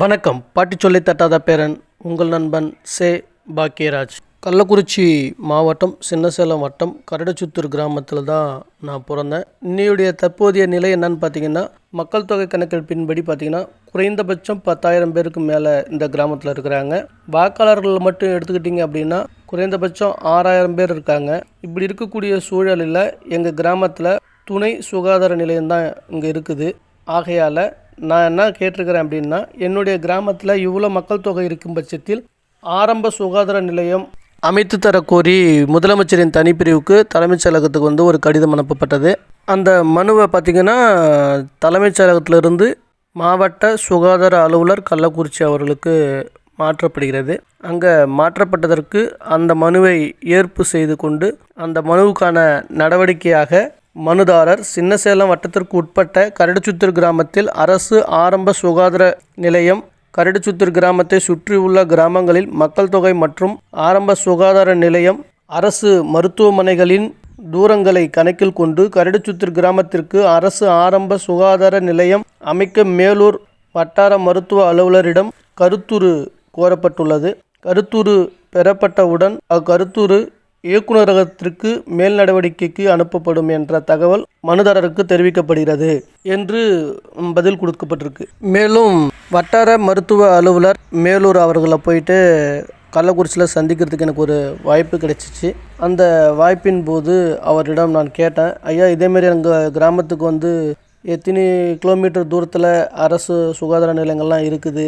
வணக்கம். பாட்டி சொல்லி தட்டாத பேரன் உங்கள் நண்பன் சே. பாக்கியராஜ். கள்ளக்குறிச்சி மாவட்டம் சின்னசேலம் வட்டம் கரடச்சுத்தூர் கிராமத்தில் தான் நான் பிறந்தேன். இன்னையுடைய தற்போதைய நிலை என்னன்னு பார்த்தீங்கன்னா மக்கள் தொகை கணக்கெடுப்பின்படி பார்த்தீங்கன்னா குறைந்தபட்சம் பத்தாயிரம் பேருக்கு மேலே இந்த கிராமத்தில் இருக்கிறாங்க. வாக்காளர்கள் மட்டும் எடுத்துக்கிட்டிங்க அப்படின்னா குறைந்தபட்சம் ஆறாயிரம் பேர் இருக்காங்க. இப்படி இருக்கக்கூடிய சூழலில் எங்கள் கிராமத்தில் துணை சுகாதார நிலையம் தான் இங்கே இருக்குது. ஆகையால் நான் என்ன கேட்டிருக்கிறேன் அப்படின்னா என்னுடைய கிராமத்தில் இவ்வளோ மக்கள் தொகை இருக்கும் பட்சத்தில் ஆரம்ப சுகாதார நிலையம் அமைத்து தர கோரி முதலமைச்சரின் தனிப்பிரிவுக்கு தலைமைச் செயலகத்துக்கு வந்து ஒரு கடிதம் அனுப்பப்பட்டது. அந்த மனுவை பார்த்திங்கன்னா தலைமைச் செயலகத்திலிருந்து மாவட்ட சுகாதார அலுவலர் கள்ளக்குறிச்சி அவர்களுக்கு மாற்றப்படுகிறது. அங்கே மாற்றப்பட்டதற்கு அந்த மனுவை ஏற்பு செய்து கொண்டு அந்த மனுவுக்கான நடவடிக்கையாக மனுதாரர் சின்னசேலம் வட்டத்திற்கு உட்பட்ட கரடுச்சுத்தூர் கிராமத்தில் அரசு ஆரம்ப சுகாதார நிலையம் கரடுச்சுத்தூர் கிராமத்தை சுற்றியுள்ள கிராமங்களில் மக்கள் தொகை மற்றும் ஆரம்ப சுகாதார நிலையம் அரசு மருத்துவமனைகளின் தூரங்களை கணக்கில் கொண்டு கரடுச்சுத்தூர் கிராமத்திற்கு அரசு ஆரம்ப சுகாதார நிலையம் அமைக்க மேலூர் வட்டார மருத்துவ அலுவலரிடம் கருத்துரு கோரப்பட்டுள்ளது. கருத்துரு பெறப்பட்டவுடன் அக்கருத்துரு இயக்குநரகத்திற்கு மேல் நடவடிக்கைக்கு அனுப்பப்படும் என்ற தகவல் மனுதாரருக்கு தெரிவிக்கப்படுகிறது என்று பதில் கொடுக்கப்பட்டிருக்கு. மேலும் வட்டார மருத்துவ அலுவலர் மேலூர் அவர்களை போயிட்டு கள்ளக்குறிச்சியில் சந்திக்கிறதுக்கு எனக்கு ஒரு வாய்ப்பு கிடைச்சிச்சு. அந்த வாய்ப்பின் போது அவரிடம் நான் கேட்டேன் ஐயா இதேமாரி எங்கள் கிராமத்துக்கு வந்து எத்தனை கிலோமீட்டர் தூரத்தில் அரசு சுகாதார நிலையங்கள்லாம் இருக்குது?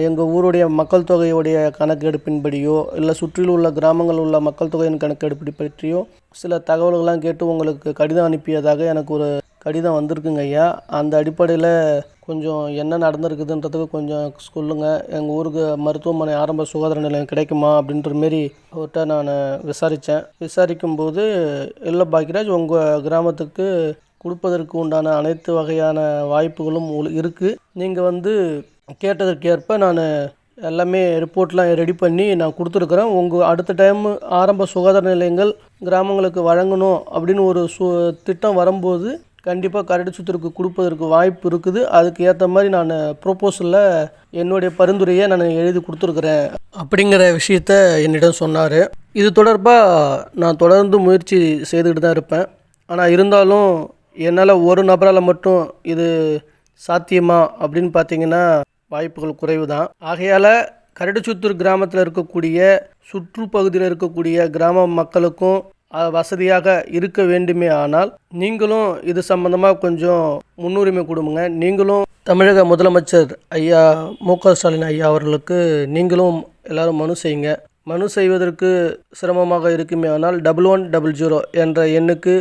எங்கள் ஊருடைய மக்கள் தொகையுடைய கணக்கெடுப்பின்படியோ இல்லை சுற்றில் உள்ள கிராமங்கள் உள்ள மக்கள் தொகையின் கணக்கெடுப்பு பற்றியோ சில தகவல்கள்லாம் கேட்டு உங்களுக்கு கடிதம் அனுப்பியதாக எனக்கு ஒரு கடிதம் வந்திருக்குங்க ஐயா. அந்த அடிப்படையில் கொஞ்சம் என்ன நடந்திருக்குதுன்றதுக்கு கொஞ்சம் சொல்லுங்கள் எங்கள் ஊருக்கு மருத்துவமனை ஆரம்ப சுகாதார நிலையம் கிடைக்குமா அப்படின்ற மாரி அவர்கிட்ட நான் விசாரித்தேன் விசாரிக்கும் போது இல்லை பாக்கியராஜ் உங்கள் கிராமத்துக்கு கொடுப்பதற்கு உண்டான அனைத்து வகையான வாய்ப்புகளும் இருக்குது நீங்கள் வந்து கேட்டதற்கேற்ப நான் எல்லாமே ரிப்போர்ட்லாம் ரெடி பண்ணி நான் கொடுத்துருக்குறேன். உங்கள் அடுத்த டைம் ஆரம்ப சுகாதார நிலையங்கள் கிராமங்களுக்கு வழங்கணும் அப்படின்னு ஒரு சு திட்டம் வரும்போது கண்டிப்பாக கரடி சுத்தருக்கு கொடுப்பதற்கு வாய்ப்பு இருக்குது. அதுக்கு ஏற்ற மாதிரி நான் ப்ரொப்போசலில் என்னுடைய பரிந்துரையை நான் எழுதி கொடுத்துருக்குறேன். அப்படிங்கிற விஷயத்த என்னிடம் சொன்னார். இது தொடர்பாக நான் தொடர்ந்து முயற்சி செய்துக்கிட்டு தான் இருப்பேன். ஆனால் இருந்தாலும் என்னால் ஒரு நபரால் மட்டும் இது சாத்தியமா அப்படின்னு பார்த்தீங்கன்னா வாய்ப்புகள் குறைவு தான் ஆகையால் கரடுச்சுத்தூர் கிராமத்தில் இருக்கக்கூடிய சுற்றுப்பகுதியில் இருக்கக்கூடிய கிராம மக்களுக்கும் வசதியாக இருக்க வேண்டுமே ஆனால் நீங்களும் இது சம்பந்தமாக கொஞ்சம் முன்னுரிமை கொடுங்க. நீங்களும் தமிழக முதலமைச்சர் ஐயா மு க ஸ்டாலின் ஐயா அவர்களுக்கு நீங்களும் எல்லாரும் மனு செய்யுங்க. மனு செய்வதற்கு சிரமமாக இருக்குமே ஆனால் டபுள் ஒன் டபுள் ஜீரோ என்ற எண்ணுக்கு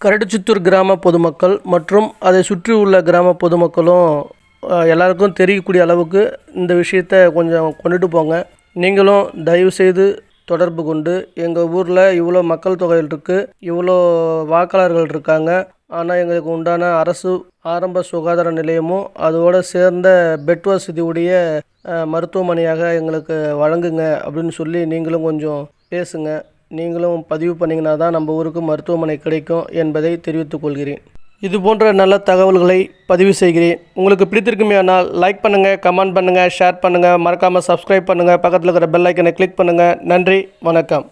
கரடுச்சுத்தூர் கிராம பொதுமக்கள் மற்றும் அதை சுற்றி உள்ள கிராம பொதுமக்களும் எல்லாருக்கும் தெரியக்கூடிய அளவுக்கு இந்த விஷயத்த கொஞ்சம் கொண்டுட்டு போங்க. நீங்களும் தயவுசெய்து தொடர்பு கொண்டு எங்கள் ஊரில் இவ்வளோ மக்கள் தொகைகள் இருக்குது இவ்வளோ வாக்காளர்கள் இருக்காங்க. ஆனால் எங்களுக்கு உண்டான அரசு ஆரம்ப சுகாதார நிலையமும் அதோடு சேர்ந்த பெட் வசதி உடைய மருத்துவமனையாக எங்களுக்கு வழங்குங்க அப்படின்னு சொல்லி நீங்களும் கொஞ்சம் பேசுங்க. நீங்களும் பதிவு பண்ணிங்கன்னா தான் நம்ம ஊருக்கு மருத்துவமனை கிடைக்கும் என்பதை தெரிவித்துக் கொள்கிறேன். இது போன்ற நல்ல தகவல்களை பதிவு செய்கிறேன். உங்களுக்கு பிடித்திருக்குமே ஆனால் லைக் பண்ணுங்கள் கமெண்ட் பண்ணுங்கள் ஷேர் பண்ணுங்கள் மறக்காமல் சப்ஸ்கிரைப் பண்ணுங்கள் பக்கத்தில் இருக்கிற பெல் ஐக்கனை கிளிக் பண்ணுங்கள் நன்றி வணக்கம்.